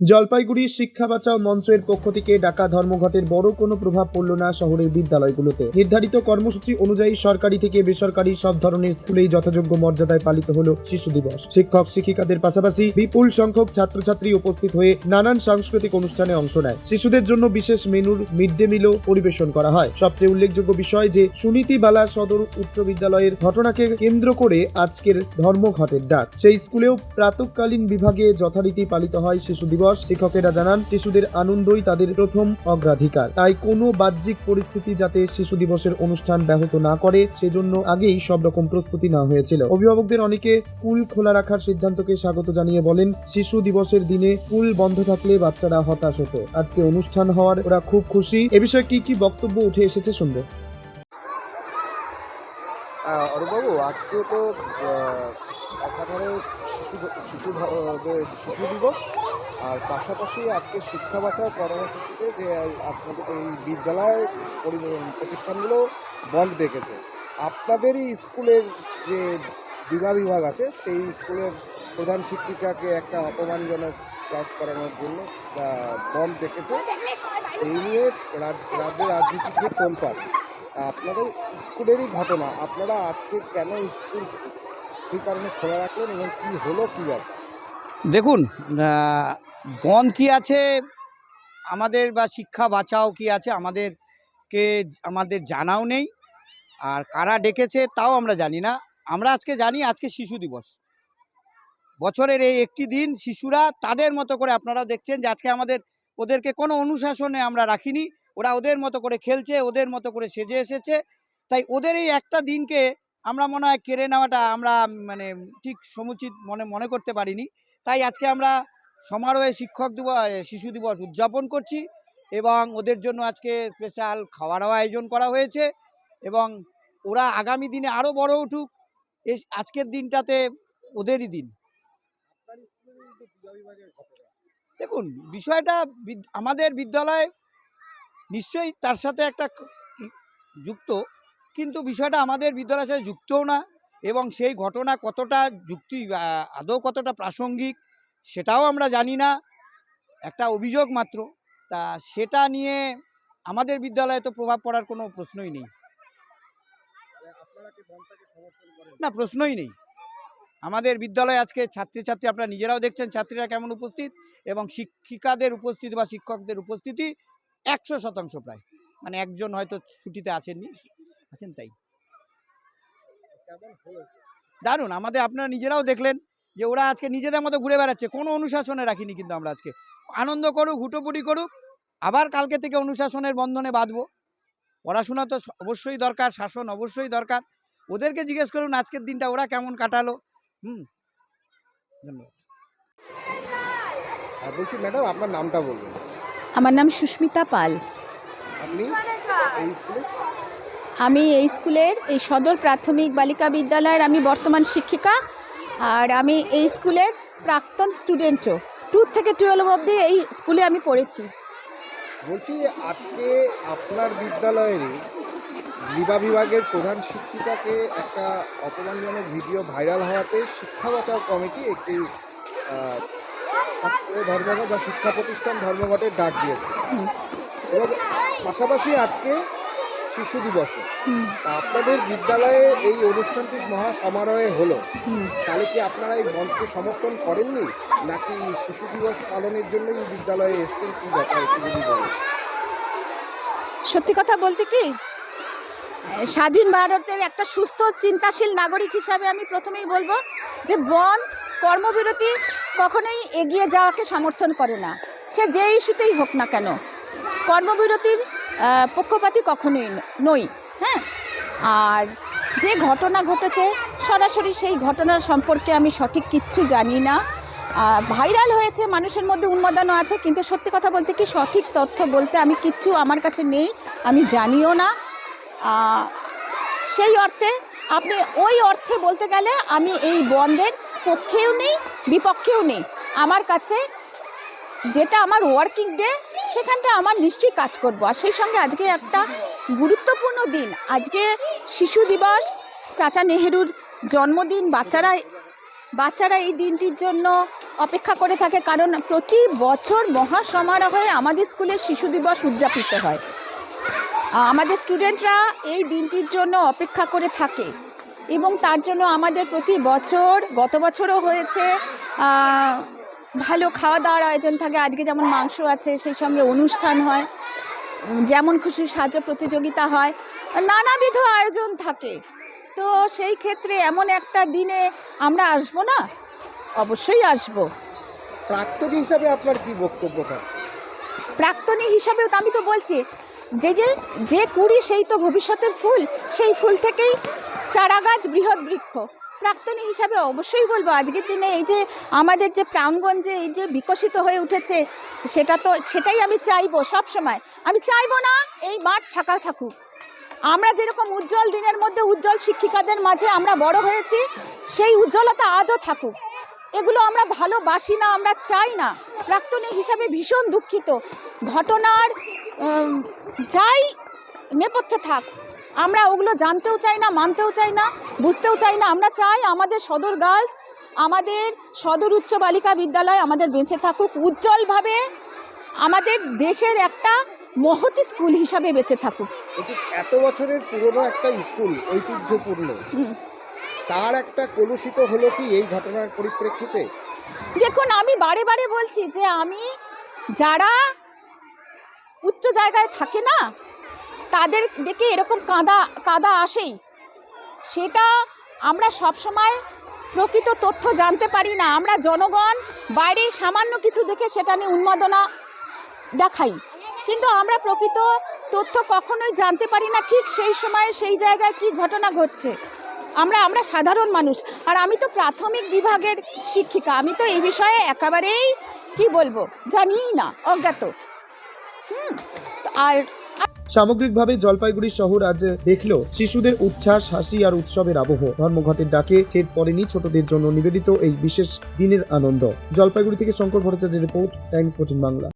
জলপাইগুড়ি শিক্ষা বাঁচাও মঞ্চের পক্ষ থেকে ডাকা ধর্মঘটের বড় কোনো প্রভাব পড়ল না শহরের বিদ্যালয়গুলোতে। নির্ধারিত কর্মসূচি অনুযায়ী সরকারি থেকে বেসরকারি সব ধরনের স্কুলেই যথাযোগ্য মর্যাদায় পালিত হলো শিশু দিবস। শিক্ষক, শিক্ষিকাদের পাশাপাশি বিপুল সংখ্যক ছাত্রছাত্রী উপস্থিত হয়ে নানান সাংস্কৃতিক অনুষ্ঠানে অংশ নেয়। শিশুদের জন্য বিশেষ মেনুর মিড ডে মিলও পরিবেশন করা হয়। সবচেয়ে উল্লেখযোগ্য বিষয় যে, সুনীতি বালা সদর উচ্চ বিদ্যালয়ের ঘটনাকে কেন্দ্র করে আজকের ধর্মঘটের ডাক। সেই স্কুলেও প্রাতকালীন বিভাগে যথারীতি পালিত হয় শিশু দিবস। শিক্ষকেরা জানান, শিশুদের আনন্দই তাদের প্রথম অগ্রাধিকার। তাই কোনো বাহ্যিক পরিস্থিতি যাতে শিশু দিবসের অনুষ্ঠান ব্যাহত না করে, সেজন্য আগেই সব রকম প্রস্তুতি নেওয়া হয়েছিল। অভিভাবকদের অনেকে স্কুল খোলা রাখার সিদ্ধান্তকে স্বাগত জানিয়ে বলেন, শিশু দিবসের দিনে স্কুল বন্ধ থাকলে বাচ্চারা হতাশ হতো। আজকে অনুষ্ঠান হওয়ার ওরা খুব খুশি। এ বিষয়ে কি কি বক্তব্য উঠে এসেছে শুনব। আজকে তো একাধারে শিশু শিশু শিশু দিবস, আর পাশাপাশি আজকে শিক্ষা বাঁচাও কর্মসূচিতে যে আপনাদের এই বিদ্যালয় পরি- প্রতিষ্ঠানগুলো বন্ধ ডেকেছে। আপনাদেরই স্কুলের যে বিভাগ বিভাগ আছে, সেই স্কুলের প্রধান শিক্ষিকাকে একটা অপমানজনক কাজ করানোর জন্য বন্ধ ডেকেছে। এই নিয়ে রাজ- রাজ্যের রাজনীতিতে তোলপাড়। আপনাদের স্কুলেরই ঘটনা, আপনারা আজকে কেন স্কুল কী ব্যাপার দেখুন বন কি আছে? আমাদের বা শিক্ষা বাঁচাও কি আছে? আমাদেরকে, আমাদের জানাও নেই। আর কারা ডেকেছে তাও আমরা জানি না। আমরা আজকে জানি, আজকে শিশু দিবস। বছরের এই একটি দিন শিশুরা তাদের মতো করে আপনারা দেখছেন যে আজকে আমাদের, ওদেরকে কোনো অনুশাসনে আমরা রাখিনি। ওরা ওদের মতো করে খেলছে, ওদের মতো করে সেজে এসেছে। তাই ওদের এই একটা দিনকে আমরা মনে হয় কেড়ে নেওয়াটা আমরা মানে ঠিক সমুচিত মনে মনে করতে পারিনি। তাই আজকে আমরা সমারোহে শিক্ষক দিবস শিশু দিবস উদযাপন করছি এবং ওদের জন্য আজকে স্পেশাল খাওয়ারও আয়োজন করা হয়েছে এবং ওরা আগামী দিনে আরও বড় উঠুক। আজকের দিনটাতে ওদেরই দিন। দেখুন, বিষয়টা আমাদের বিদ্যালয় নিশ্চয়ই তার সাথে একটা যুক্ত। কিন্তু বিষয়টা আমাদের বিদ্যালয়ের সাথে যুক্তও না এবং সেই ঘটনা কতটা যুক্তি আদৌ কতটা প্রাসঙ্গিক সেটাও আমরা জানি না। একটা অভিযোগ মাত্র, তা সেটা নিয়ে আমাদের বিদ্যালয়ে তো প্রভাব পড়ার কোনো প্রশ্নই নেই। না, প্রশ্নই নেই। আমাদের বিদ্যালয়ে আজকে ছাত্রছাত্রী, আপনারা নিজেরাও দেখছেন ছাত্রীরা কেমন উপস্থিত এবং শিক্ষিকাদের উপস্থিতি বা শিক্ষকদের উপস্থিতি একশো শতাংশ প্রায়। মানে একজন হয়তো ছুটিতে আসেননি আছেন তাই? দারুণ আমাদের আপনারা নিজেরাও দেখলেন যে ওরা আজকে নিজেদের মতো ঘুরে বেড়াচ্ছে। কোনো অনুশাসনে রাখিনি কিন্তু আমরা আজকে। আনন্দ করুক হুটোপুটি করুক আবার কালকে থেকে অনুশাসনের বন্ধনে বাঁধবো। পড়াশোনা তো অবশ্যই দরকার শাসন অবশ্যই দরকার। ওদেরকে জিজ্ঞেস করুন আজকের দিনটা ওরা কেমন কাটালো। হুম। ধন্যবাদ। বলছি ম্যাডাম আপনার নামটা বলবেন আমার নাম সুস্মিতা পাল। আপনি আমি এই স্কুলের এই সদর প্রাথমিক বালিকা বিদ্যালয়ের আমি বর্তমান শিক্ষিকা আর আমি এই স্কুলের প্রাক্তন স্টুডেন্টও। টু থেকে টুয়েলভ অবধি এই স্কুলে আমি পড়েছি। বলছি আজকে আপনার বিদ্যালয়ের বিভা বিভাগের প্রধান শিক্ষিকাকে একটা অপমানজনক ভিডিও ভাইরাল হওয়াতে শিক্ষা বাঁচাও কমিটি একটি ছাত্র ধর্মঘট বা শিক্ষা প্রতিষ্ঠান ধর্মঘটের ডাক দিয়েছে। এবং পাশাপাশি আজকে শিশু দিবস। তা আপনাদের বিদ্যালয়ে এই অনুষ্ঠানটি মহা সমারোহে হলো তাহলে কি আপনারা এই বন্ধকে সমর্থন করেননি? নাকি শিশু দিবস পালনের জন্যই বিদ্যালয়ে এসেছেন? কি ব্যাপার একটু যদি বলেন। সত্যি কথা বলতে কি স্বাধীন ভারতের একটা সুস্থ চিন্তাশীল নাগরিক হিসাবে আমি প্রথমেই বলব যে বন্ধ কর্মবিরতি কখনোই এগিয়ে যাওয়াকে সমর্থন করে না। সে যে ইস্যুতেই হোক না কেন কর্মবিরতির পক্ষপাতী কখনোই নই হ্যাঁ? আর যে ঘটনা ঘটেছে, সরাসরি সেই ঘটনার সম্পর্কে আমি সঠিক কিচ্ছু জানি না। ভাইরাল হয়েছে, মানুষের মধ্যে উন্মাদনও আছে, কিন্তু সত্যি কথা বলতে কি সঠিক তথ্য বলতে আমি কিচ্ছু আমার কাছে নেই, আমি জানিও না। সেই অর্থে আপনি ওই অর্থে বলতে গেলে আমি এই বন্ধের পক্ষেও নেই, বিপক্ষেও নেই। আমার কাছে যেটা আমার ওয়ার্কিং ডে সেখানটা আমার নিশ্চয়ই কাজ করব। আর সেই সঙ্গে আজকে একটা গুরুত্বপূর্ণ দিন। আজকে শিশু দিবস, চাচা নেহেরুর জন্মদিন। বাচ্চারা বাচ্চারা এই দিনটির জন্য অপেক্ষা করে থাকে কারণ প্রতি বছর মহাসমারোহে আমাদের স্কুলে শিশু দিবস উদযাপিত হয়। আমাদের স্টুডেন্টরা এই দিনটির জন্য অপেক্ষা করে থাকে এবং তার জন্য আমাদের প্রতি বছর, গত বছরও হয়েছে ভালো খাওয়া দাওয়ার আয়োজন থাকে। আজকে যেমন মাংস আছে সেই সঙ্গে অনুষ্ঠান হয়। যেমন খুশি সাহায্য প্রতিযোগিতা হয় নানাবিধ আয়োজন থাকে। তো সেই ক্ষেত্রে এমন একটা দিনে আমরা আসব না? অবশ্যই আসব। প্রাক্তনী হিসাবে আপনার কি বক্তব্য থাকে প্রাক্তনী হিসাবেও তো আমি তো বলছি যে যে যে কুড়ি সেই তো ভবিষ্যতের ফুল সেই ফুল থেকেই চারা গাছ বৃহৎ বৃক্ষ। প্রাক্তনী হিসাবে অবশ্যই বলব, আজকের দিনে এই যে আমাদের যে প্রাঙ্গণ যে এই যে বিকশিত হয়ে উঠেছে, সেটা তো, সেটাই আমি চাইব সব সময়। আমি চাইব না এই মাঠ ফাঁকা থাকুক। আমরা যেরকম উজ্জ্বল দিনের মধ্যে উজ্জ্বল শিক্ষিকাদের মাঝে আমরা বড় হয়েছি, সেই উজ্জ্বলতা আজও থাকুক। এগুলো আমরা ভালোবাসি না, আমরা চাই না। প্রাক্তনী হিসাবে ভীষণ দুঃখিত। ঘটনার যাই নেপথ্যে থাক আমরা ওগুলো জানতেও চাই না মানতেও চাই না বুঝতেও চাই না। আমরা চাই আমাদের সদর গার্লস আমাদের সদর উচ্চ বালিকা বিদ্যালয় আমাদের বেঁচে থাকুক উজ্জ্বলভাবে আমাদের দেশের একটা মহতি স্কুল হিসাবে বেঁচে থাকুক। এত বছরের পুরনো একটা স্কুল ঐতিহ্যপূর্ণ তার একটা কলুষিত হলো কি এই ঘটনার পরিপ্রেক্ষিতে? দেখুন আমি বারে বারে বলছি যে আমি যারা উচ্চ জায়গায় থাকে না তাদের দেখে এরকম কাঁদা, কাদা আসেই। সেটা আমরা সব সময় প্রকৃত তথ্য জানতে পারি না। আমরা জনগণ বাইরে সামান্য কিছু দেখে সেটা নিয়ে উন্মাদনা দেখাই। কিন্তু আমরা প্রকৃত তথ্য কখনোই জানতে পারি না ঠিক সেই সময়ে সেই জায়গায় কি ঘটনা ঘটছে। আমরা আমরা সাধারণ মানুষ। আর আমি তো প্রাথমিক বিভাগের শিক্ষিকা। আমি তো এই বিষয়ে একেবারেই কি বলব? জানিই না, অজ্ঞাত। হুম? আর সামগ্রিকভাবে জলপাইগুড়ি শহর আজ দেখল শিশুদের উচ্ছ্বাস, হাসি আর উৎসবের আবহ। ধর্মঘটের ডাকে ছেদ পড়েনি ছোটদের জন্য নিবেদিত এই বিশেষ দিনের আনন্দ। জলপাইগুড়ি থেকে শঙ্কর ভট্টাচার্যের রিপোর্ট, টাইমস ফোর্টিন বাংলা।